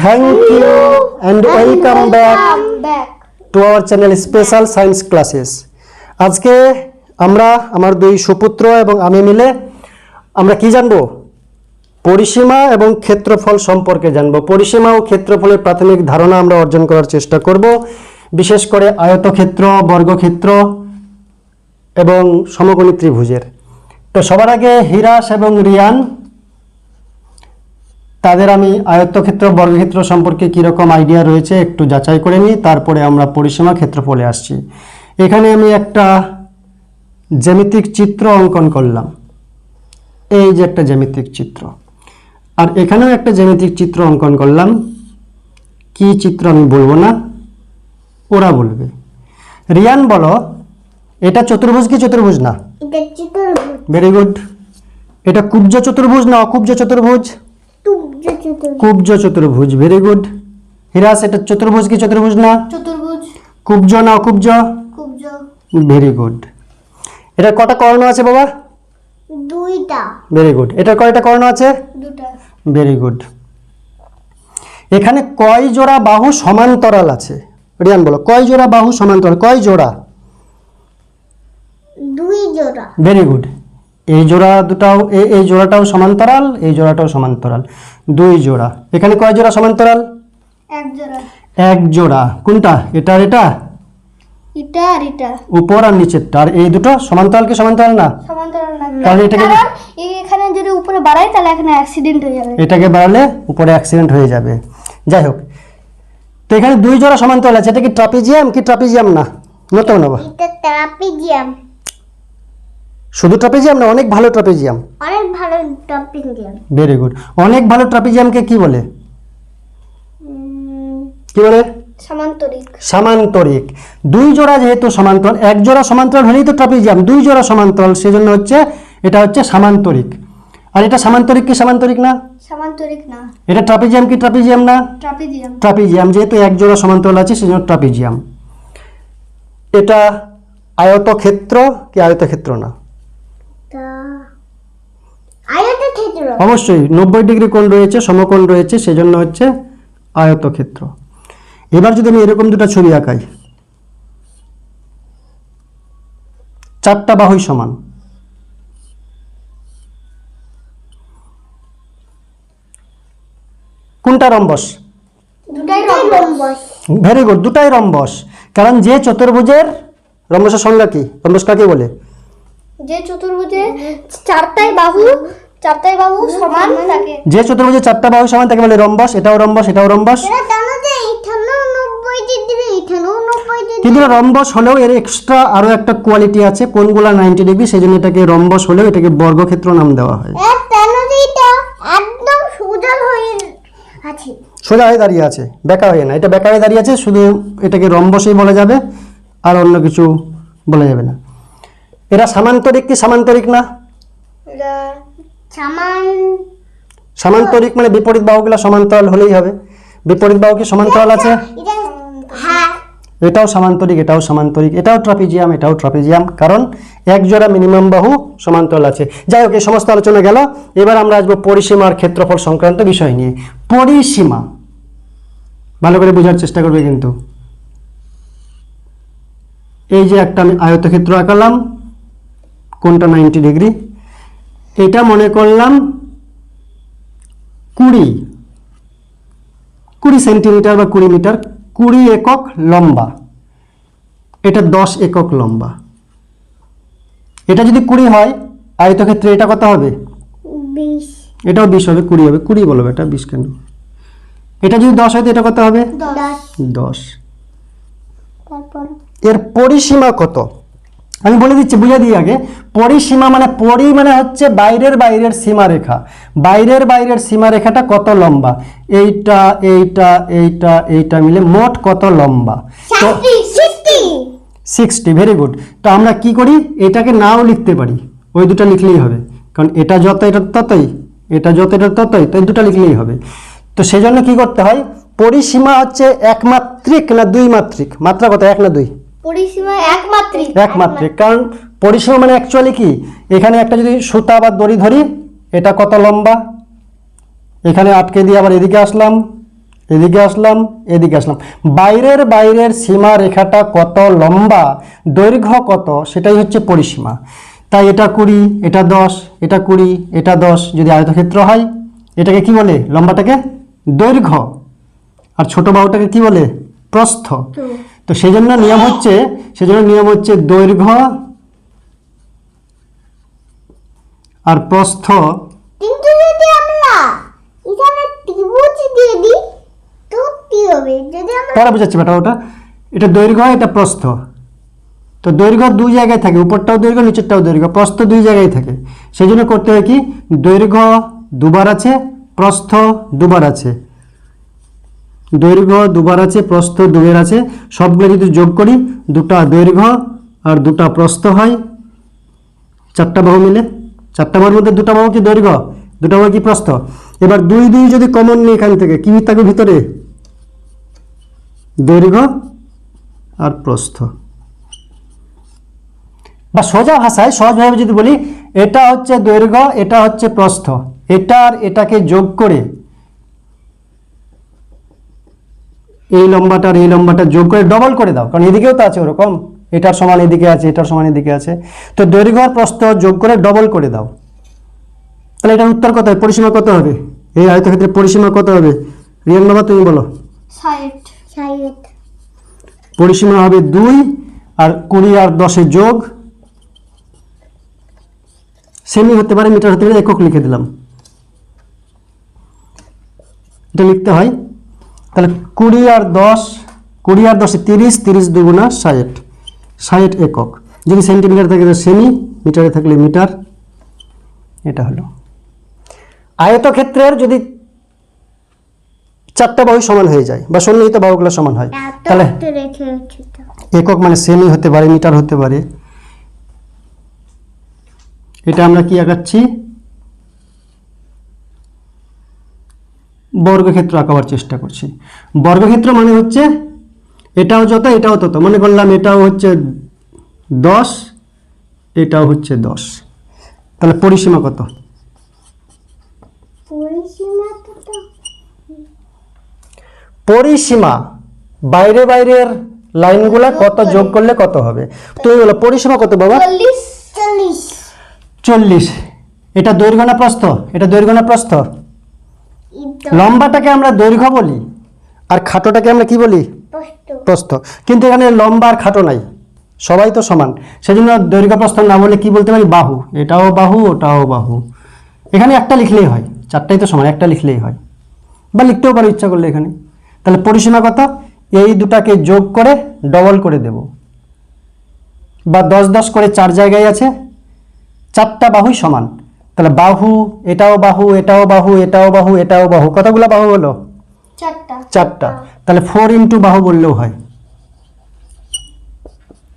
Thank you and welcome back back to our channel special science classes আজকে আমরা আমার দুই সুপুত্র এবং আমি মিলে আমরা কি জানব? পরিসীমা এবং ক্ষেত্রফল সম্পর্কে জানব। পরিসীমা ও ক্ষেত্রফলের প্রাথমিক ধারণা আমরা অর্জন করার চেষ্টা করব। বিশেষ করে আয়তক্ষেত্র বর্গক্ষেত্র এবং সমকোণী ত্রিভুজের। তো সবার আগে হিরাস এবং রিয়ান তাদের আমি আয়ত্তক্ষেত্র বর্গক্ষেত্র সম্পর্কে কীরকম আইডিয়া রয়েছে একটু যাচাই করে নিই তারপরে আমরা পরিসীমা ক্ষেত্রফলে আসছি। এখানে আমি একটা জ্যামিতিক চিত্র অঙ্কন করলাম। এই যে একটা জ্যামিতিক চিত্র। আর এখানেও একটা জ্যামিতিক চিত্র অঙ্কন করলাম। কি চিত্র আমি বলব না? ওরা বলবে। রিয়ান বলো। এটা চতুর্ভুজ কি চতুর্ভুজ না? ভেরি গুড এটা কুব্জ চতুর্ভুজ না অকুব্জ চতুর্ভুজ? কুব্জ চতুর্ভুজ ভেরি গুড হিরাস এটা চতুর্ভুজ কি চতুর্ভুজ না? চতুর্ভুজ। কুব্জ না অকুব্জ? কুব্জ। ভেরি গুড এটা কটা কর্ণ আছে বাবা? দুইটা। ভেরি গুড এটার কয়টা কর্ণ আছে? দুটা ভেরি গুড এখানে কয় জোড়া বাহু সমান্তরাল আছে? রিয়ান বলো। কয় জোড়া বাহু সমান্তরাল? কয় জোড়া? দুই জোড়া। ভেরি গুড এই জোড়া দুটাও এই এই জোড়াটাও সমান্তরাল এই জোড়াটাও সমান্তরাল। দুই জোড়া। এখানে কয় জোড়া সমান্তরাল? এক জোড়া। এক জোড়া। কোনটা? এটা আর এটা? এটা আর এটা। উপর আর নিচেরটা। আর এই দুটো সমান্তরাল কি সমান্তরাল না? সমান্তরাল না। তাহলে এটাকে এখানে যদি উপরে বাড়াই তাহলে এখানে অ্যাক্সিডেন্ট হয়ে যাবে। এটাকে বাড়ালে উপরে অ্যাক্সিডেন্ট হয়ে যাবে। যাই হোক। তো এখানে দুই জোড়া সমান্তরাল আছে। এটা কি ট্রাপিজিয়াম কি ট্রাপিজিয়াম না? নতুন নেব। এটা ট্রাপিজিয়াম শুধু ট্রাপিজিয়াম না অনেক ভালো ট্রাপিজিয়াম। অনেক ভালো ট্রাপিজিয়াম। ভেরি গুড অনেক ভালো ট্রাপিজিয়ামকে কি বলে? কি বলে? সমান্তরিক। সমান্তরিক। দুই জোড়া যেহেতু সমান্তরাল এক জোড়া সমান্তরাল হলেই তো ট্রাপিজিয়াম দুই জোড়া সমান্তরাল সেজন্য হচ্ছে এটা হচ্ছে সামান্তরিক। আর এটা সামান্তরিক কি সামান্তরিক না? সমান্তরিক না। এটা ট্রাপিজিয়াম কি ট্রাপিজিয়াম না? ট্রাপিজিয়াম। ট্রাপিজিয়াম যেহেতু এক জোড়া সমান্তরাল আছে সেজন্য ট্রাপিজিয়াম। এটা আয়তক্ষেত্র কি আয়তক্ষেত্র না তা আয়তক্ষেত্র অবশ্যই নব্বই ডিগ্রি কোণ রয়েছে সমকোণ রয়েছে সেজন্য হচ্ছে আয়তক্ষেত্র। এবার যদি আমি এরকম দুটো ছবি আঁকাই চারটা বাহুই সমান। কোনটা রম্বস? দুটাই রম্বস। ভেরি গুড দুটাই রম্বস। কারণ যে চতুর্ভুজের রম্বসের সংজ্ঞা কি? রম্বস কাকে বলে? যে চতুর্ভুজে চারটাই বাহু চারটাই বাহু সমান থাকে। যে চতুর্ভুজের চারটা বাহু সমান তাকে বলে রম্বস এটাও রম্বস এটাও রম্বস। কিন্তু রম্বস হলেও এর এক্সট্রা আরও একটা কোয়ালিটি আছে কোনগুলা নাইনটি ডিগ্রি সেই জন্য এটাকে রম্বস হলেও এটাকে বর্গক্ষেত্র নাম দেওয়া হয়। একদম সোজা হয়ে আছে। সোজা হয়ে দাঁড়িয়ে আছে বেকা হয়ে না। এটা বেকা হয়ে দাঁড়িয়ে আছে শুধু এটাকে রম্বসই বলা যাবে আর অন্য কিছু বলা যাবে না। এরা সামান্তরিক কি সামান্তরিক না? সামান্তরিক মানে বিপরীত বাহুগুলো সমান্তরাল হলেই হবে। বিপরীত বাহু কি সমান্তরাল আছে? হ্যাঁ। এটাও সমান্তরিক এটাও সামান্তরিক এটাও ট্রাপিজিয়াম এটাও ট্রাপিজিয়াম কারণ এক জোড়া মিনিমাম বাহু সমান্তরাল আছে। যাই হোক এই সমস্ত আলোচনা গেল। এবার আমরা আসব পরিসীমার ক্ষেত্রফল সংক্রান্ত বিষয় নিয়ে। পরিসীমা। ভালো করে বোঝার চেষ্টা করবে কিন্তু। এই যে একটা আমি আয়তক্ষেত্র আঁকালাম কোনটা নাইনটি ডিগ্রি এটা মনে করলাম কুড়ি। কুড়ি সেন্টিমিটার বা কুড়ি মিটার কুড়ি একক লম্বা। এটা দশ একক লম্বা। এটা যদি কুড়ি হয় আয়তক্ষেত্রে এটা কত হবে? এটাও বিশ হবে কুড়ি হবে। কুড়ি বলবে এটা বিশ কেন? এটা যদি দশ হয় তো এটা কত হবে? দশ। দশ। এর পরিসীমা কত? আমি বলে দিচ্ছি বুঝে দিই আগে। পরিসীমা মানে পরি মানে হচ্ছে বাইরের বাইরের সীমারেখা। বাইরের বাইরের সীমারেখাটা কত লম্বা? এইটা এইটা এইটা এইটা মিলে মোট কত লম্বা? তো সিক্সটি। ভেরি গুড তো আমরা কি করি? এটাকে নাও লিখতে পারি। ওই দুটো লিখলেই হবে। কারণ এটা যত এটা ততই। এটা যত এটা ততই। তো এই দুটো লিখলেই হবে। তো সেই জন্য কী করতে হয়? পরিসীমা হচ্ছে একমাত্রিক না দুই মাত্রিক মাত্রা কত? এক না দুই? পরিসীমা একমাত্রিক। একমাত্রিক কারণ পরিসীমা মানে অ্যাকচুয়ালি কি? এখানে একটা যদি সুতা বা দড়ি ধরি এটা কত লম্বা? এখানে আটকে দিয়ে আবার এদিকে আসলাম এদিকে আসলাম এদিকে আসলাম। বাইরের বাইরের সীমা রেখাটা কত লম্বা দৈর্ঘ্য কত সেটাই হচ্ছে পরিসীমা। তাই এটা কুড়ি এটা দশ এটা কুড়ি এটা দশ যদি আয়তক্ষেত্র হয় এটাকে কি বলে? লম্বাটাকে দৈর্ঘ্য। আর ছোট বাহুটাকে কি বলে? প্রস্থ। তো সেই জন্য নিয়ম হচ্ছে সেজন্য নিয়ম হচ্ছে দৈর্ঘ্য আর প্রস্থ। কিন্তু যদি আমরা এখানে ত্রিভুজ দিয়ে দিই তো কি হবে? যদি আমরা পরে বোঝাচ্ছি বেটা ওটা। এটা দৈর্ঘ্য এটা প্রস্থ। তো দৈর্ঘ্য দুই জায়গায় থাকে উপরটাও দৈর্ঘ্য নিচেরটাও দৈর্ঘ্য প্রস্থ দুই জায়গায় থাকে। সেই জন্য করতে হয় কি? দৈর্ঘ্য দুবার আছে প্রস্থ দুবার আছে। দৈর্ঘ্য দুবার আছে, প্রস্থ দুয়ের আছে। সবগুলো যদি যোগ করি, দুটা দৈর্ঘ্য আর দুটা প্রস্থ হয়, চারটা বাহু মিলে, চারটা বাহুর মধ্যে দুটা বাহু কি দৈর্ঘ্য? দুটা বাহু কি প্রস্থ? এবার দুই দুই যদি কমন নিই এখান থেকে, কি থাকবে ভিতরে? দৈর্ঘ্য আর প্রস্থ। বা সোজা ভাষায়, সহজভাবে যদি বলি, এটা হচ্ছে দৈর্ঘ্য, এটা হচ্ছে প্রস্থ। এটা আর এটাকে যোগ করে এই লম্বাটা আর এই লম্বাটা যোগ করে ডবল করে দাও। কারণ এদিকেও তো আছে ওরকম। এটার সমান এদিকে আছে এটার সমান এদিকে আছে। তো দৈর্ঘ্য আর প্রস্থ যোগ করে ডবল করে দাও। তাহলে এটার উত্তর কত? হবে পরিসীমা কত হবে? এই আয়তক্ষেত্রে পরিসীমা কত হবে? রিয়ান বাবা তুমি বলো। পরিসীমা হবে দুই আর কুড়ি আর দশে যোগ। সেমি হতে পারে মিটার হতে পারে একক লিখে দিলাম। এটা লিখতে হয় তাহলে কুড়ি আর দশ কুড়ি আর দশে তিরিশ তিরিশ দুগুণা ষাট। ষাট একক। যদি সেন্টিমিটার থাকে তো সেমি মিটারে থাকলে মিটার। এটা হলো। আয়তক্ষেত্রের যদি চারটা বাহু সমান হয়ে যায় বা সন্নিহিত বাহুগুলো সমান হয় তাহলে একক মানে সেমি হতে পারে মিটার হতে পারে। এটা আমরা কি আঁকাচ্ছি? বর্গক্ষেত্র আঁকাবার চেষ্টা করছি। বর্গক্ষেত্র মানে হচ্ছে এটাও যত এটাও তত। মনে করলাম এটাও হচ্ছে দশ এটাও হচ্ছে দশ। তাহলে পরিসীমা কত? পরিসীমা বাইরে বাইরের লাইনগুলা কত যোগ করলে কত হবে? তুমি বলো পরিসীমা কত বাবা? চল্লিশ। এটা দৈর্ঘ্য না প্রস্থ? এটা দৈর্ঘ্য না প্রস্থ? লম্বাটাকে আমরা দৈর্ঘ্য বলি আর খাটোটাকে আমরা কি বলি? প্রস্থ। কিন্তু এখানে লম্বা আর খাটো নাই। সবাই তো সমান। সেজন্য দৈর্ঘ্য প্রস্থ না বলে কি বলতে পারি? বাহু। এটাও বাহু ওটাও বাহু। এখানে একটা লিখলেই হয়। চারটাই তো সমান একটা লিখলেই হয়। বা লিখতেও পারো ইচ্ছা করলে এখানে। তাহলে পরিসীমা কত? এই দুটাকে যোগ করে ডবল করে দেব। বা দশ দশ করে চার জায়গায় আছে। চারটা বাহুই সমান। তাহলে বাহু এটাও বাহু এটাও বাহু এটাও বাহু এটাও বাহু কতগুলো বাহু হলো? চারটা। চারটা। তাহলে ফোর ইন্টু বাহু বললেও হয়।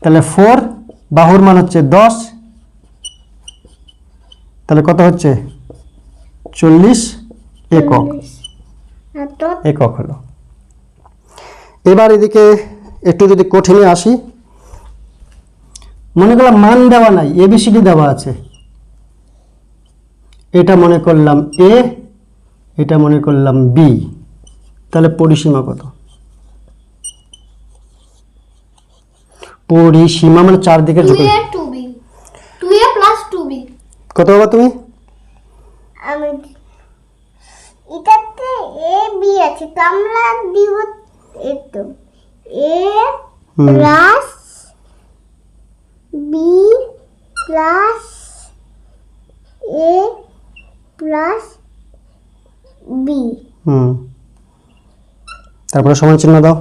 তাহলে ফোর বাহুর মান হচ্ছে দশ। তাহলে কত হচ্ছে? চল্লিশ একক। একক হলো। এবার এদিকে একটু যদি কঠিনে আসি মনে করলাম মান দেওয়া নাই এবিসিডি দেওয়া আছে। এটা মনে করলাম এ এটা মনে করলাম বি তাহলে পরিসীমা কত? পরিসীমা মানে চারদিকে ঝুঁকে কত বাবা তুমি? আমি এটাতে এ বি আছে তো আমরা দিব এতো A hmm. Plus B plus A plus B হুম। তারপরে সমান চিহ্ন দাও।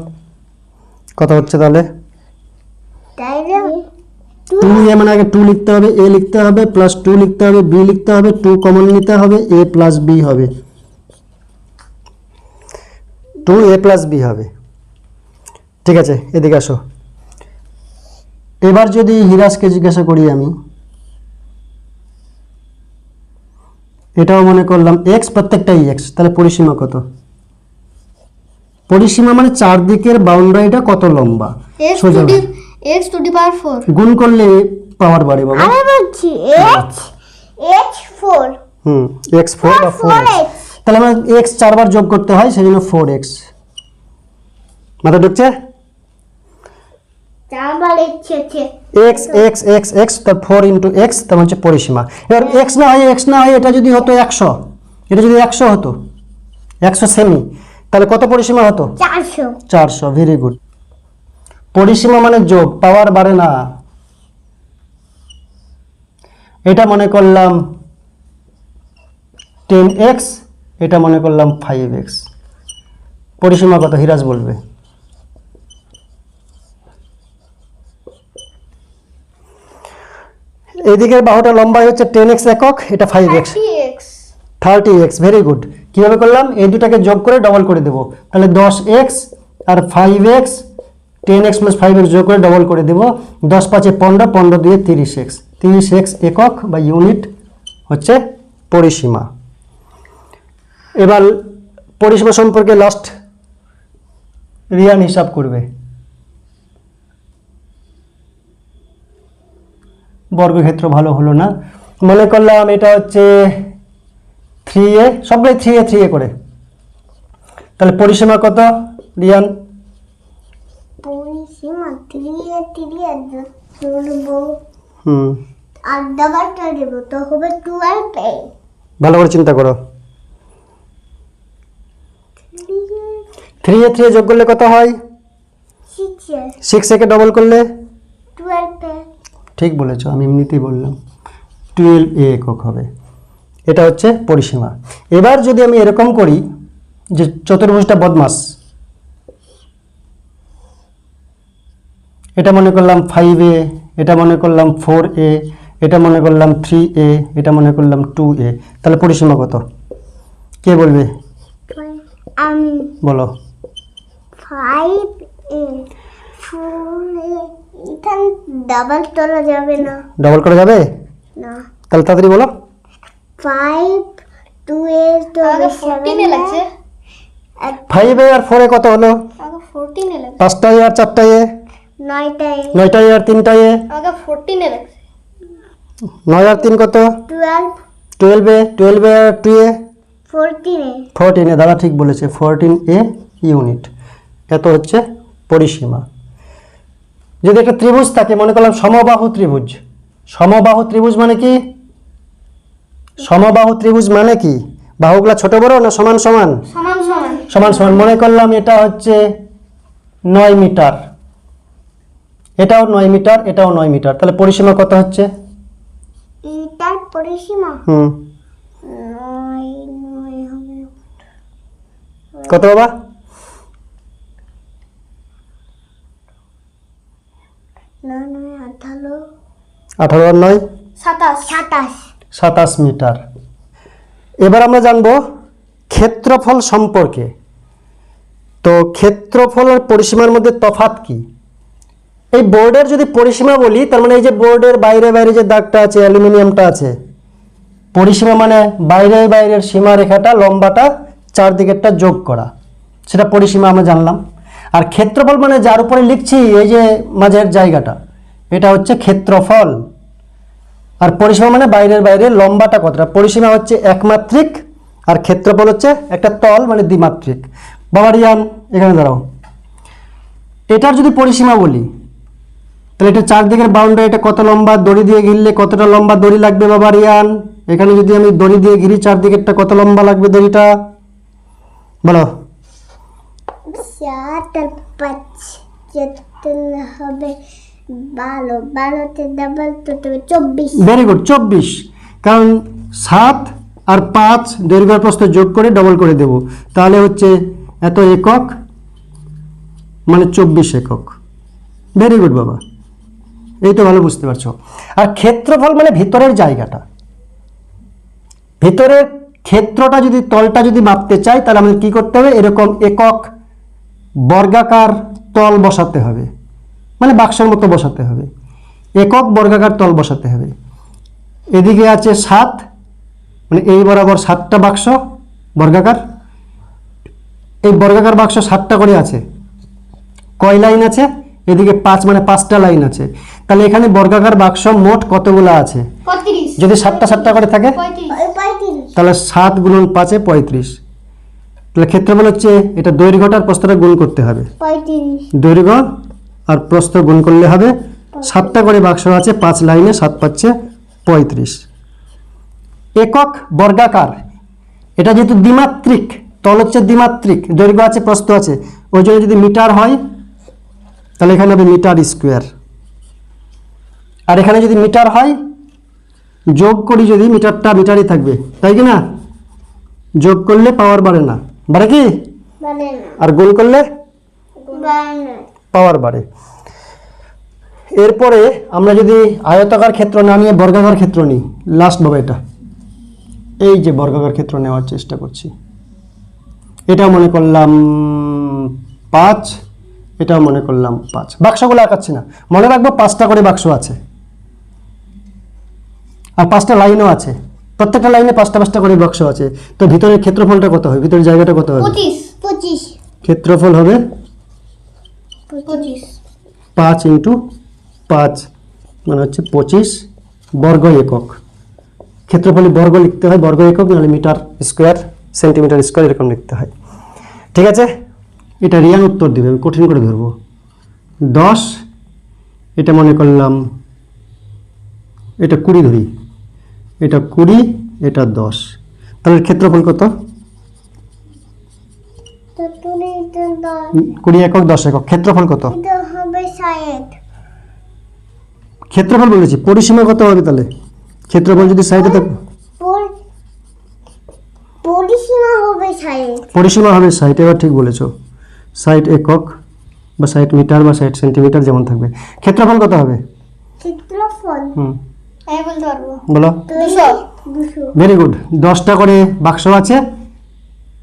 কত হচ্ছে তাহলে? তাইলে টু এ মানে আগে টু লিখতে হবে এ লিখতে হবে প্লাস টু লিখতে হবে বি লিখতে হবে টু কমন নিতে হবে এ প্লাস বি হবে। টু এ প্লাস বি হবে। ঠিক আছে এদিকে আসো। এবার যদি হিরাজকে জিজ্ঞাসা করি আমি এটাও মনে করলাম এক্স প্রত্যেকটাই এক্স তাহলে পরিসীমা কত? পরিসীমা মানে চারদিকের বাউন্ডারিটা কত লম্বা? এক্স সোজা X to the power four গুণ করলে পাওয়ার বাড়ে বাবা। আমি বলছি এইচ এইচ ফোর হুম এক্স ফোর বা ফোর ফোর তাহলে আমরা এক্স চারবার যোগ করতে হয় সেই জন্য ফোর এক্স মাথা ঢুকছে? এক্স এক্স এক্স এক্স তার ফোর ইন্টু এক্স তার হচ্ছে পরিসীমা। এবার এক্স না হয় এক্স না হয় এটা যদি হতো একশো এটা যদি একশো হতো একশো সেমি তাহলে কত পরিসীমা হতো? চারশো। চারশো ভেরি গুড পরিসীমা মানে যোগ পাওয়ার বাড়ে না। এটা মনে করলাম টেন এক্স এটা মনে করলাম ফাইভ এক্স পরিসীমা কত হিরাজ বলবে। এদিকের বাহুটা লম্বাই হচ্ছে টেন এক্স একক এটা five X X thirty X very good কীভাবে করলাম? এই দুটাকে যোগ করে ডবল করে দেবো। তাহলে দশ এক্স আর five X ten X plus five X যোগ করে ডবল করে দেবো। দশ পাঁচে পনেরো পনেরো দিয়ে তিরিশ এক্স তিরিশ এক্স একক বা ইউনিট হচ্ছে পরিসীমা। এবার পরিসীমা সম্পর্কে লাস্ট রিয়ান হিসাব করবে। বর্গক্ষেত্র ভালো হলো না। মনে করলাম এটা হচ্ছে থ্রি এ সবগুলোই থ্রি এ থ্রি এ করে। তাহলে পরিসীমা কত রিয়ান? পরিসীমা তুলবো হুম। আর ডাবলটা দেবো তো হবে টুয়েলভ এ ভালো করে চিন্তা করো। থ্রি এ থ্রি এ যোগ করলে কত হয়? সিক্স একে ডবল করলে? ঠিক বলেছ আমি এমনিতেই বললাম। টুয়েলভ এ একক হবে। এটা হচ্ছে পরিসীমা। এবার যদি আমি এরকম করি যে চতুর্ভুজটা বদমাস এটা মনে করলাম ফাইভ এ এটা মনে করলাম ফোর এ এটা মনে করলাম থ্রি এ এটা মনে করলাম টু এ তাহলে পরিসীমা কত? কে বলবে? বলো। ফাইভ এ ফোর এ এখানে ডাবল তোলা যাবে না। ডবল করা যাবে? না। তাহলে তাড়াতাড়ি বলো। ফাইভ টু এ তো ফোরটিনে লাগছে। ফাইভ এ আর ফোর এ কত হলো? ফোরটিনে লাগছে। পাঁচটা এ আর চারটা এ নয়টায় নয়টা এ আর তিনটা এ আমাকে ফোরটিনে লাগছে। নয় আর তিন কত? Twelve twelve A twelve A R two A ফোরটিনে ফোরটিন এ দাদা ঠিক বলেছে। ফোরটিন এ ইউনিট এত হচ্ছে পরিসীমা। যদি একটা ত্রিভুজ থাকে মনে করলাম সমবাহু ত্রিভুজ। সমবাহু ত্রিভুজ মানে কি? সমবাহু ত্রিভুজ মানে কি? বাহুগুলা ছোট বড় না সমান সমান? সমান সমান। মনে করলাম এটা হচ্ছে নয় মিটার। এটাও নয় মিটার এটাও নয় মিটার। তাহলে পরিসীমা কত হচ্ছে? পরিসীমা? হুম। কত বাবা? নয় আঠারো আঠারো আর নয়? সাতাশ। সাতাশ। সাতাশ মিটার। এবার আমরা জানব ক্ষেত্রফল সম্পর্কে। তো ক্ষেত্রফল আর পরিসীমার মধ্যে তফাৎ কি? এই বোর্ডের যদি পরিসীমা বলি তার মানে এই যে বোর্ডের বাইরে বাইরে যে দাগটা আছে অ্যালুমিনিয়ামটা আছে পরিসীমা মানে বাইরে বাইরের সীমা রেখাটা লম্বাটা চারদিকেরটা যোগ করা। সেটা পরিসীমা আমরা জানলাম। আর ক্ষেত্রফল মানে যার উপরে লিখছি, এই যে মাঝের জায়গাটা, এটা হচ্ছে ক্ষেত্রফল। আর পরিসীমা মানে বাইরের বাইরে লম্বাটা কতটা? পরিসীমা হচ্ছে একমাত্রিক আর ক্ষেত্রফল হচ্ছে একটা তল মানে দ্বিমাত্রিক। বাবারিয়ান, এখানে দাঁড়াও। এটার যদি পরিসীমা বলি, তাহলে এটা চারদিকের বাউন্ডারি এটা কত লম্বা, দড়ি দিয়ে ঘিরলে কতটা লম্বা দড়ি লাগবে বাবারিয়ান? এখানে যদি আমি দড়ি দিয়ে ঘিরি, চারদিকেরটা কত লম্বা লাগবে দড়িটা? বলো। পাঁচ চব্বিশ ভেরি গুড চব্বিশ। কারণ সাত আর পাঁচ দৈর্ঘ্য প্রস্থ যোগ করে ডবল করে দেব। তাহলে হচ্ছে এত একক? মানে চব্বিশ একক। ভেরি গুড বাবা। এই তো ভালো বুঝতে পারছ। আর ক্ষেত্রফল মানে ভিতরের জায়গাটা। ভিতরের ক্ষেত্রটা যদি তলটা যদি মাপতে চাই, তাহলে আমাদের কি করতে হবে? এরকম একক বর্গাকার তল বসাতে হবে। মানে বাক্সের মতো বসাতে হবে। একক বর্গাকার তল বসাতে হবে। এদিকে আছে সাত মানে এই বরাবর সাতটা বাক্স বর্গাকার। এই বর্গাকার বাক্স সাতটা করে আছে। কয় লাইন আছে? এদিকে পাঁচ মানে পাঁচটা লাইন আছে। তাহলে এখানে বর্গাকার বাক্স মোট কতগুলো আছে? যদি সাতটা সাতটা করে থাকে? তাহলে সাত গুণন পাঁচে পঁয়ত্রিশ। তাহলে ক্ষেত্রফল হচ্ছে এটা দৈর্ঘ্যটা আর প্রস্থটা গুণ করতে হবে। দৈর্ঘ্য আর প্রস্থ গুণ করলে হবে সাতটা করে বাক্স আছে পাঁচ লাইনে সাত পাচ্ছে পঁয়ত্রিশ। একক বর্গাকার এটা যেহেতু দ্বিমাত্রিক তল হচ্ছে দ্বিমাত্রিক দৈর্ঘ্য আছে প্রস্থ আছে ওই জন্য যদি মিটার হয় তাহলে এখানে হবে মিটার স্কোয়ার। আর এখানে যদি মিটার হয় যোগ করি যদি মিটারটা মিটারই থাকবে তাই কি না? যোগ করলে পাওয়ার বাড়ে না। বাড়ে কি? আর গোল করলে? পাওয়ার বাড়ে এরপরে আমরা যদি আয়তাকার ক্ষেত্র না নিয়ে বর্গাকার ক্ষেত্র নিই লাস্ট ভাবে এটা। এই যে বর্গাকার ক্ষেত্র নেওয়ার চেষ্টা করছি। এটা মনে করলাম পাঁচ এটাও মনে করলাম পাঁচ। বাক্সগুলো আঁকাচ্ছি না। মনে রাখব পাঁচটা করে বাক্স আছে। আর পাঁচটা লাইনও আছে। প্রত্যেকটা লাইনে পাঁচটা পাঁচটা করে বাক্স আছে। তো ভিতরের ক্ষেত্রফলটা কত হবে ভিতরের জায়গাটা কত হবে? পঁচিশ পঁচিশ। ক্ষেত্রফল হবে? পঁচিশ। পাঁচ ইন্টু পাঁচ মানে হচ্ছে পঁচিশ বর্গ একক। ক্ষেত্রফলে বর্গ লিখতে হয় বর্গ একক নাহলে মিটার স্কোয়ার সেন্টিমিটার স্কোয়ার এরকম লিখতে হয়। ঠিক আছে? এটা রিয়ান উত্তর দিবে আমি কঠিন করে ধরবো। দশ এটা মনে করলাম এটা কুড়ি ধরি। এটা কুড়ি এটা দশ। তাহলে ক্ষেত্রফল কত? কুড়ি একক দশ একক। ক্ষেত্রফল কত? ক্ষেত্রফল বলেছি। পরিসীমা কত হবে তাহলে? ক্ষেত্রফল যদি সাইডে থাকে পরিসীমা হবে পরিসীমা হবে ষাট এবার ঠিক বলেছ। ষাট একক বা ষাট মিটার বা ষাট সেন্টিমিটার যেমন থাকবে। ক্ষেত্রফল কত হবে? ক্ষেত্রফল? হুম। বলো। ভেরি গুড দশটা করে বাক্স আছে।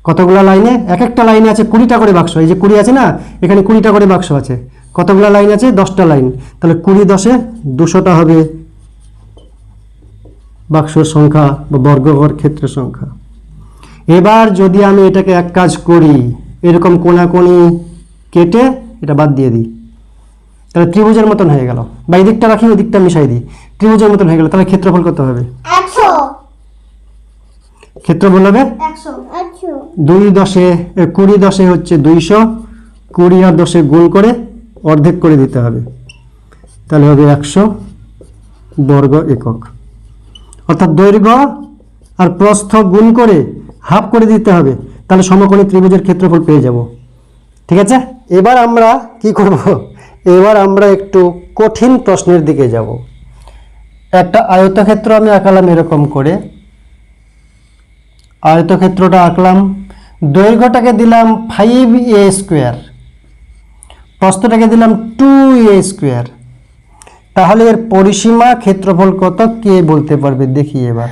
কতগুলো লাইনে? এক একটা লাইনে আছে কুড়িটা করে বাক্স। এই যে কুড়ি আছে না এখানে কুড়িটা করে বাক্স আছে। কতগুলো লাইন আছে? দশটা লাইন। তাহলে কুড়ি দশে দুশোটা হবে বাক্সর সংখ্যা বা বর্গঘর ক্ষেত্রের সংখ্যা। এবার যদি আমি এটাকে এক কাজ করি এরকম কোনাকুনি কেটে এটা বাদ দিয়ে দিই। তাহলে ত্রিভুজের মতন হয়ে গেল। বা এই দিকটা রাখি ওই দিকটা মিশাই দিই। ত্রিভুজের মতন হয়ে গেল তাহলে ক্ষেত্রফল কত হবে? ক্ষেত্রফল হবে? দুই দশে কুড়ি দশে হচ্ছে দুইশো কুড়ি আর দশে গুণ করে অর্ধেক করে দিতে হবে। তাহলে হবে একশো বর্গ একক। অর্থাৎ দৈর্ঘ্য আর প্রস্থ গুণ করে হাফ করে দিতে হবে তাহলে সমকোণী ত্রিভুজের ক্ষেত্রফল পেয়ে যাব। ঠিক আছে? এবার আমরা কি করব? এবার আমরা একটু কঠিন প্রশ্নের দিকে যাব। একটা আয়তক্ষেত্র আমি আঁকালাম এরকম করে। আয়তক্ষেত্রটা আঁকলাম। দৈর্ঘ্যটাকে দিলাম ফাইভ এ স্কোয়ার প্রস্তটাকে দিলাম টু এ স্কোয়ার তাহলে এর পরিসীমা ক্ষেত্রফল কত? কে বলতে পারবে? দেখি এবার।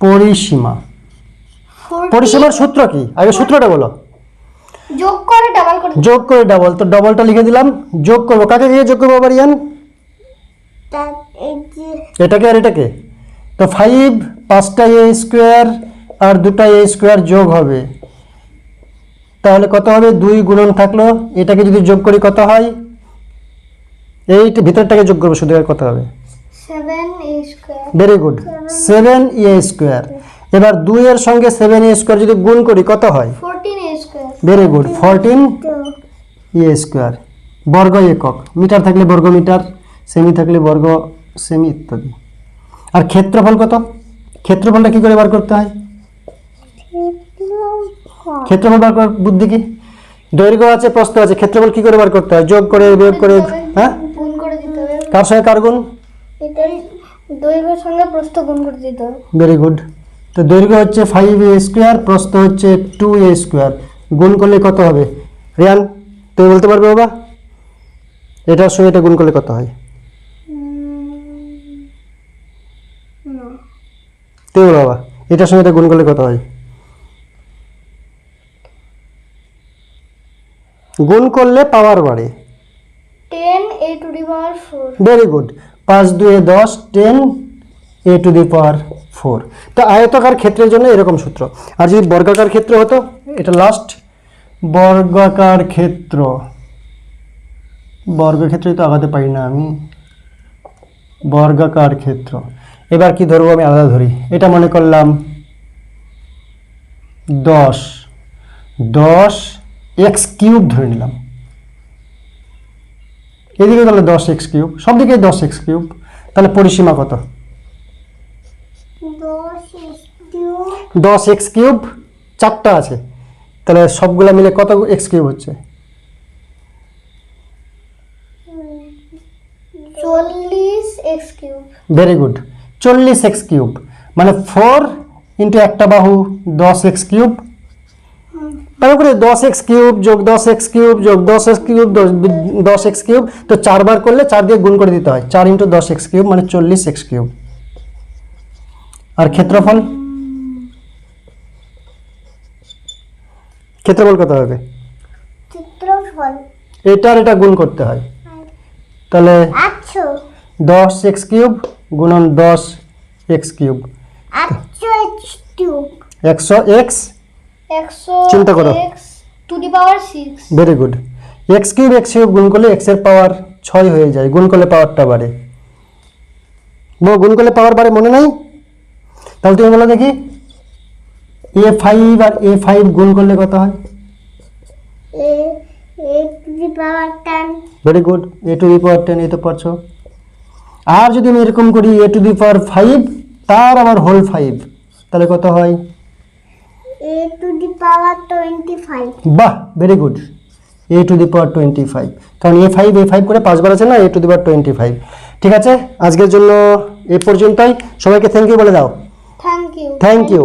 পরিসীমা। পরিসীমার সূত্র কি? আগে সূত্রটা বলো। যোগ করে ডাবল করে যোগ করে ডাবল তো ডবলটা লিখে দিলাম। যোগ করব। কাকে গিয়ে যোগ করব আবার ইয়ান এটাকে আর এটাকে? তো ফাইভ পাঁচটা এ স্কোয়ার আর দুটা এ স্কোয়ার যোগ হবে। তাহলে কত হবে? দুই গুণন থাকল এটাকে যদি যোগ করি কত হয়? এই ভিতরটাকে যোগ করব শুধু কত হবে? Very good seven a square এবার দুইয়ের সঙ্গে সেভেন এ স্কোয়ার যদি গুণ করি কত হয়? Very good fourteen a square বর্গ একক। মিটার থাকলে বর্গ মিটার সেমি থাকলে বর্গ সেমি ইত্যাদি আর ক্ষেত্রফল কত? ক্ষেত্রফলটা কি করে বার করতে হয়? ক্ষেত্রফল। বার করার বুদ্ধি কি? দৈর্ঘ্য আছে প্রস্থ আছে ক্ষেত্রফল কি করে বার করতে হয়? যোগ করে বিয়োগ করে হ্যাঁ? করে সঙ্গে কার গুণ? দৈর্ঘ্যের সঙ্গে প্রস্থ গুণ করে দিতে হবে। ভেরি গুড তো দৈর্ঘ্য হচ্ছে ফাইভ এ স্কোয়ার প্রস্থ হচ্ছে টু এ স্কোয়ার গুণ করলে কত হবে? রিয়ান তুমি বলতে পারবে বাবা? এটার সঙ্গে এটা গুণ করলে কত হয়? তুমি বলো বাবা এটার সঙ্গে এটা গুণ করলে কত হয়? গুণ করলে পাওয়ার বাড়ে। Ten a to the power four very good পাঁচ দুয়ে দশ ten a to the power four তো আয়তাকার ক্ষেত্রের জন্য এরকম সূত্র। আর যদি বর্গাকার ক্ষেত্র হতো এটা লাস্ট বর্গাকার ক্ষেত্র। বর্গক্ষেত্রে তো আগাতে পারি না আমি। বর্গাকার ক্ষেত্র। এবার কি ধরবো আমি আলাদা ধরি? এটা মনে করলাম দশ। দশ এক্স কিউব ধরে নিলাম। এদিকে তাহলে দশ এক্স কিউব। সব দিকে দশ এক্স কিউব। তাহলে পরিসীমা কত? দশ এক্স কিউব চারটা আছে। তাহলে সবগুলা মিলে কত এক্স কিউব হচ্ছে? চল্লিশ এক্স কিউব। Very good. চল্লিশ এক্স কিউব। মানে ফোর ইন্টু একটা বাহু দশ এক্স কিউব। তারপরে দশ এক্স কিউব যোগ দশ এক্স কিউব যোগ দশ এক্স কিউব দশ এক্স কিউব। তো চারবার করলে চার দিয়ে গুণ করে দিতে হয়। চার ইন্টু দশ এক্স কিউব মানে চল্লিশ এক্স কিউব। আর ক্ষেত্রফল? ক্ষেত্রফল কত হবে? চিত্রফল এটার এটা গুণ করতে হয়। তাহলে দশ এক্স কিউব গুণন দশ এক্স কিউব। একশো এক্স? চিন্তা করো। Very good x cube x cube গুণ করলে এক্সের পাওয়ার ছয় হয়ে যায় গুণ করলে পাওয়ারটা বাড়ে। বউ গুণ করলে পাওয়ার বাড়ে মনে নাই? তাহলে তুমি বলো দেখি। এ ফাইভ আর এ ফাইভ গুণ করলে কত হয়? Very good a to the power ten এই তো পারছ। আর যদি আমি এরকম করি এ টু দি পাওয়ার ফাইভ তার আবার হোল ফাইভ তাহলে কত হয়? A to the power twenty five বাহ very good a to the power twenty five কারণ এ ফাইভ এ ফাইভ করে পাঁচবার আছে না a to the power twenty five ঠিক আছে? আজকের জন্য এ পর্যন্তই। সবাইকে থ্যাংক ইউ বলে দাও। Thank you thank you